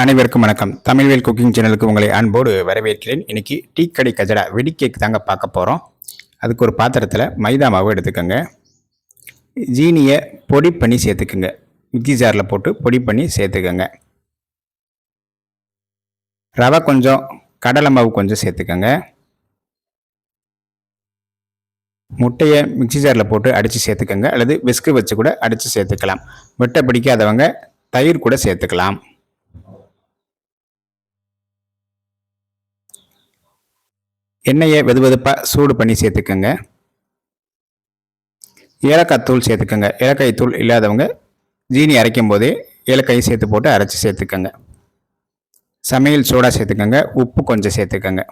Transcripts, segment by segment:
அனைவருக்கும் வணக்கம். தமிழ்வேல் குக்கிங் சேனலுக்கு உங்களை அன்போடு வரவேற்கிறேன். இன்னைக்கு டீ கடை கஜடா வெடி கேக் தாங்க பார்க்க போகிறோம் அதுக்கு ஒரு பாத்திரத்தில் மைதா மாவு எடுத்துக்கோங்க. ஜீனியை பொடி பண்ணி சேர்த்துக்குங்க. மிக்சி ஜாரில் போட்டு பொடி பண்ணி சேர்த்துக்கோங்க. ரவை கொஞ்சம் கடலை மாவு கொஞ்சம் சேர்த்துக்கோங்க. முட்டையை மிக்சி ஜாரில் போட்டு அடித்து சேர்த்துக்கோங்க. அல்லது விஸ்கு வச்சு கூட அடித்து சேர்த்துக்கலாம். வெட்டை பிடிக்காதவங்க தயிர் கூட சேர்த்துக்கலாம். எண்ணெயை வெதுவெதுப்பாக சூடு பண்ணி சேர்த்துக்கோங்க. ஏலக்காய் தூள் சேர்த்துக்கோங்க. ஏலக்காய் தூள் இல்லாதவங்க ஜீனி அரைக்கும் போதே ஏலக்காய் சேர்த்து போட்டு அரைச்சி சேர்த்துக்கோங்க. சமையல் சோடா சேர்த்துக்கோங்க. உப்பு கொஞ்சம் சேர்த்துக்கோங்க.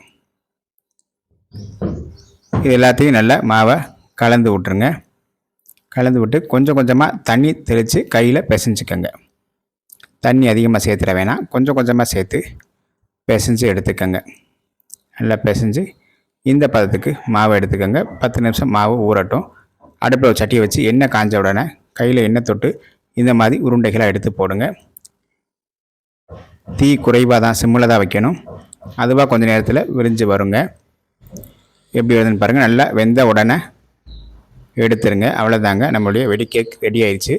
இது எல்லாத்தையும் நல்லா மாவை கலந்து விட்ருங்க கலந்து விட்டு கொஞ்சம் கொஞ்சமாக தண்ணி தெளித்து கையில் பிசைஞ்சுக்கோங்க. தண்ணி அதிகமாக சேர்த்துட வேணாம். கொஞ்சம் கொஞ்சமாக சேர்த்து பிசைஞ்சு எடுத்துக்கோங்க. நல்லா பிசைஞ்சு இந்த பதத்துக்கு மாவு எடுத்துக்கோங்க. பத்து நிமிஷம் மாவு ஊறட்டும். அடுப்பில் ஒரு சட்டியை வச்சு எண்ணெய் காஞ்ச உடனே கையில் எண்ணெய் தொட்டு இந்த மாதிரி உருண்டைகளாக எடுத்து போடுங்க. தீ குறைவாக தான் சிம்மில் தான் வைக்கணும். அதுவாக கொஞ்சம் நேரத்தில் விரிஞ்சு வருங்க. எப்படி வருதுன்னு பாருங்கள் நல்லா வெந்த உடனே எடுத்துருங்க. அவ்வளோதாங்க நம்மளுடைய வெடி கேக் ரெடி ஆயிடுச்சு.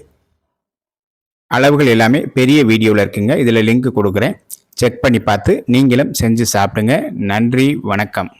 அளவுகள் எல்லாமே பெரிய வீடியோவில் இருக்குங்க. இதில் லிங்க் கொடுக்குறேன். செக் பண்ணி பார்த்து நீங்களும் செஞ்சு சாப்பிடுங்க. நன்றி. வணக்கம்.